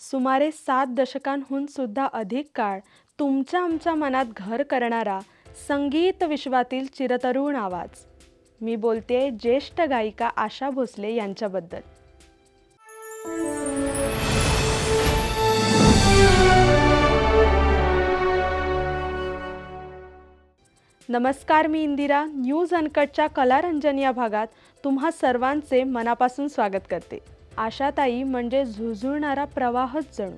सुमारे सात दशकांहून सुद्धा अधिक काळ तुमच्या आमच्या मनात घर करणारा संगीत विश्वातील चिरतरुण आवाज. मी बोलते ज्येष्ठ गायिका आशा भोसले यांच्याबद्दल. नमस्कार मी इंदिरा. न्यूज अनकटच्या कलारंजन या भागात तुम्हा सर्वांचे मनापासून स्वागत करते. आशाताई म्हणजे झुळझुळणारा प्रवाहच जणू.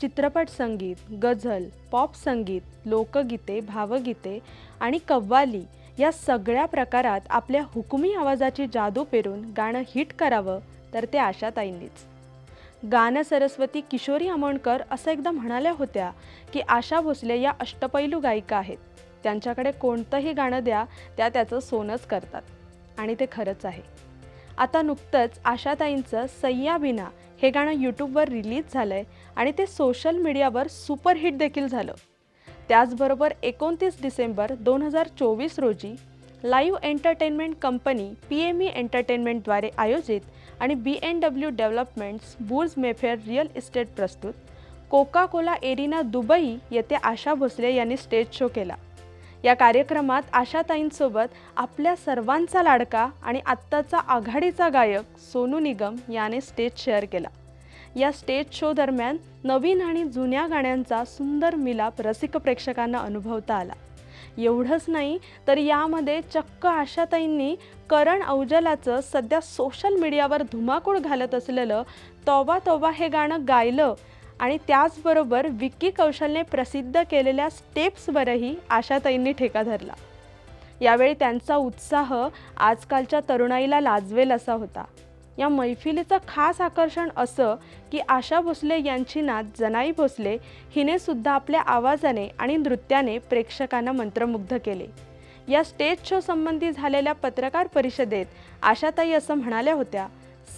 चित्रपट संगीत गझल पॉप संगीत लोकगीते भावगीते आणि कव्वाली या सगळ्या प्रकारात आपल्या हुकुमी आवाजाची जादू पेरून गाणं हिट करावं तर ते आशाताईंनीच. गान सरस्वती किशोरी आमोणकर असं एकदा म्हणाल्या होत्या की आशा भोसले या अष्टपैलू गायिका आहेत. त्यांच्याकडे कोणतंही गाणं द्या त्या त्याचं सोनंच करतात. आणि ते खरंच आहे. आता नुकतंच आशाताईंचं सय्या बिना हे गाणं यूट्यूबवर रिलीज झालं आहे आणि ते सोशल मीडियावर सुपरहिट देखील झालं. त्याचबरोबर एकोणतीस डिसेंबर दोन हजार चोवीस रोजी live entertainment company P M E एंटरटेनमेंटद्वारे आयोजित आणि B N W developments Burj Mayfair real estate प्रस्तुत कोका कोला एरिना दुबई येथे आशा भोसले यांनी स्टेज शो केला. या कार्यक्रमात आशाताईंसोबत आपल्या सर्वांचा लाडका आणि आत्ताचा आघाडीचा गायक सोनू निगम याने स्टेज शेअर केला. या स्टेज शो दरम्यान नवीन आणि जुन्या गाण्यांचा सुंदर मिलाप रसिक प्रेक्षकांना अनुभवता आला. एवढंच नाही तर यामध्ये चक्क आशाताईंनी करण औजलाचं सध्या सोशल मीडियावर धुमाकूळ घालत असलेलं तोबा तोबा हे गाणं गायलं आणि त्याचबरोबर विक्की कौशलने प्रसिद्ध केलेल्या स्टेप्सवरही आशाताईंनी ठेका धरला. यावेळी त्यांचा उत्साह आजकालच्या तरुणाईला लाजवेल असा होता. या मैफिलीचं खास आकर्षण असं की आशा भोसले यांची नात जनाई भोसले हिनेसुद्धा आपल्या आवाजाने आणि नृत्याने प्रेक्षकांना मंत्रमुग्ध केले. या स्टेज शो संबंधी झालेल्या पत्रकार परिषदेत आशाताई असं म्हणाल्या होत्या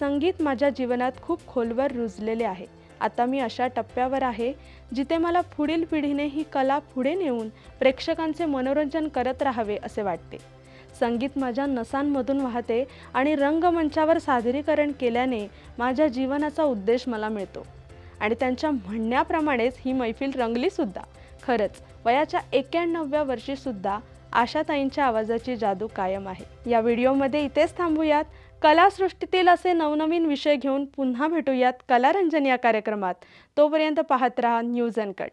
संगीत माझ्या जीवनात खूप खोलवर रुजलेले आहे. आता मी अशा टप्प्यावर आहे जिथे मला पुढील पिढीने ही कला पुढे नेऊन प्रेक्षकांचे मनोरंजन करत राहावे असे वाटते. संगीत माझ्या नसांमधून वाहते आणि रंगमंचावर सादरीकरण केल्याने माझ्या जीवनाचा उद्देश मला मिळतो. आणि त्यांच्या म्हणण्याप्रमाणेच ही मैफिल रंगलीसुद्धा खरंच वयाच्या एक्याण्णव्या वर्षीसुद्धा आशाताईंच्या आवाजाची जादू कायम आहे. या व्हिडिओमध्ये इथेच थांबूयात. कलासृष्टीतील असे नवनवीन विषय घेऊन पुन्हा भेटूयात कलारंजन या कार्यक्रमात. तोपर्यंत पाहत रहा न्यूज अँड कट.